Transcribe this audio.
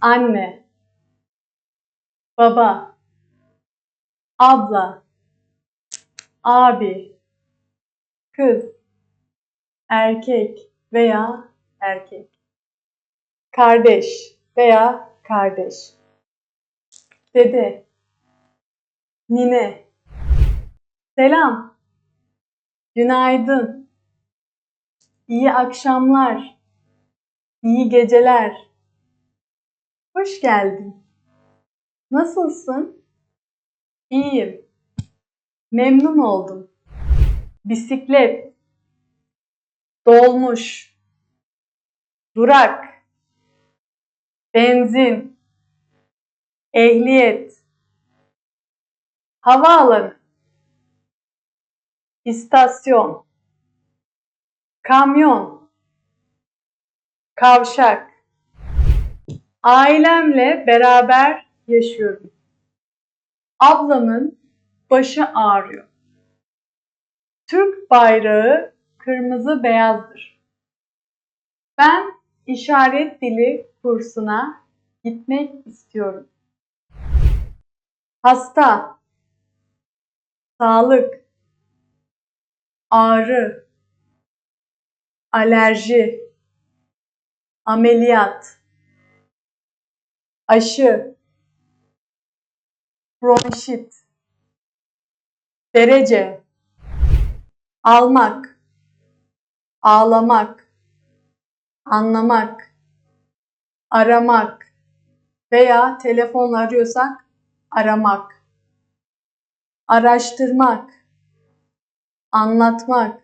anne, baba, abla, abi, kız, erkek veya erkek, kardeş veya kardeş, dede, nine, selam, günaydın, iyi akşamlar, iyi geceler, hoş geldin. Nasılsın? İyiyim. Memnun oldum. Bisiklet. Dolmuş. Durak. Benzin. Ehliyet. Havaalanı. İstasyon. Kamyon. Kavşak. Ailemle beraber yaşıyorum. Ablamın başı ağrıyor. Türk bayrağı kırmızı beyazdır. Ben işaret dili kursuna gitmek istiyorum. Hasta, sağlık, ağrı, alerji, ameliyat, aşı, bronşit, derece, almak, ağlamak, anlamak, aramak. Veya telefonla arıyorsak aramak, araştırmak, anlatmak,